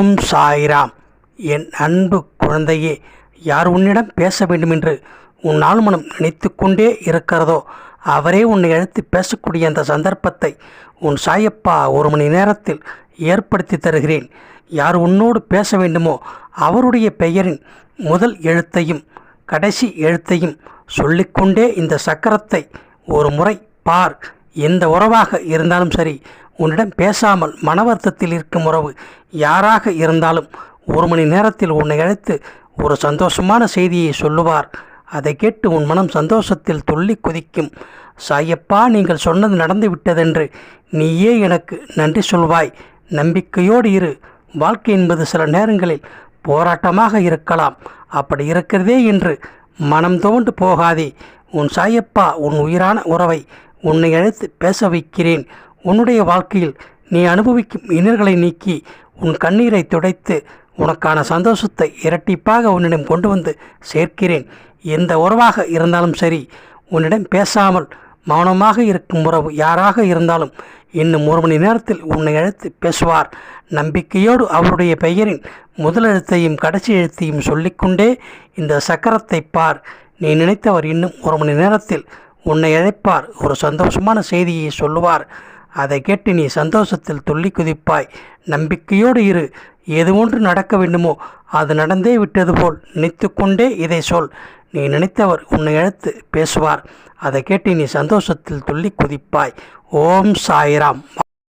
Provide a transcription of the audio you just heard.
ஓம் சாய்ராம். என் அன்பு குழந்தையே யார் உன்னிடம் பேச வேண்டுமென்று உன் மனம் நினைத்து கொண்டே இருக்கிறதோ அவரே உன்னை அழைத்து பேசக்கூடிய அந்த சந்தர்ப்பத்தை உன் சாயப்பா ஒரு மணி நேரத்தில் ஏற்படுத்தி தருகிறேன். யார் உன்னோடு பேச வேண்டுமோ அவருடைய பெயரின் முதல் எழுத்தையும் கடைசி எழுத்தையும் சொல்லிக்கொண்டே இந்த சக்கரத்தை ஒரு முறை பார். எந்த உறவாக இருந்தாலும் சரி உன்னிடம் பேசாமல் மனவர்த்தத்தில் இருக்கும் உறவு யாராக இருந்தாலும் ஒரு மணி நேரத்தில் உன்னை அழைத்து ஒரு சந்தோஷமான செய்தியை சொல்லுவார். அதை கேட்டு உன் மனம் சந்தோஷத்தில் துள்ளி குதிக்கும். சாயப்பா நீங்கள் சொன்னது நடந்து விட்டதென்று நீயே எனக்கு நன்றி சொல்வாய். நம்பிக்கையோடு இரு. வாழ்க்கை என்பது சில நேரங்களில் போராட்டமாக இருக்கலாம். அப்படி இருக்கிறதே என்று மனம் தோண்டு போகாதே. உன் சாயப்பா உன் உயிரான உறவை உன்னை அழைத்து பேச வைக்கிறேன். உன்னுடைய வாழ்க்கையில் நீ அனுபவிக்கும் இன்னல்களை நீக்கி உன் கண்ணீரை துடைத்து உனக்கான சந்தோஷத்தை இரட்டிப்பாக உன்னிடம் கொண்டு வந்து சேர்க்கிறேன். எந்த உறவாக இருந்தாலும் சரி உன்னிடம் பேசாமல் மௌனமாக இருக்கும் உறவு யாராக இருந்தாலும் இன்னும் ஒரு மணி நேரத்தில் உன்னை அழைத்து பேசுவார். நம்பிக்கையோடு அவருடைய பெயரின் முதல் எழுத்தையும் கடைசி எழுத்தையும் சொல்லிக்கொண்டே இந்த சக்கரத்தை பார். நீ நினைத்தவர் இன்னும் ஒரு மணி நேரத்தில் உன்னை அழைப்பார் ஒரு சந்தோஷமான செய்தியை சொல்லுவார். அதை கேட்டு நீ சந்தோஷத்தில் துள்ளி குதிப்பாய். நம்பிக்கையோடு இரு. எது ஒன்று நடக்க வேண்டுமோ அது நடந்தே விட்டது போல் நினைத்துக்கொண்டே இதை சொல். நீ நினைத்தவர் உன்னை அழைத்து பேசுவார். அதை கேட்டு நீ சந்தோஷத்தில் துள்ளி குதிப்பாய். ஓம் சாய்ராம்.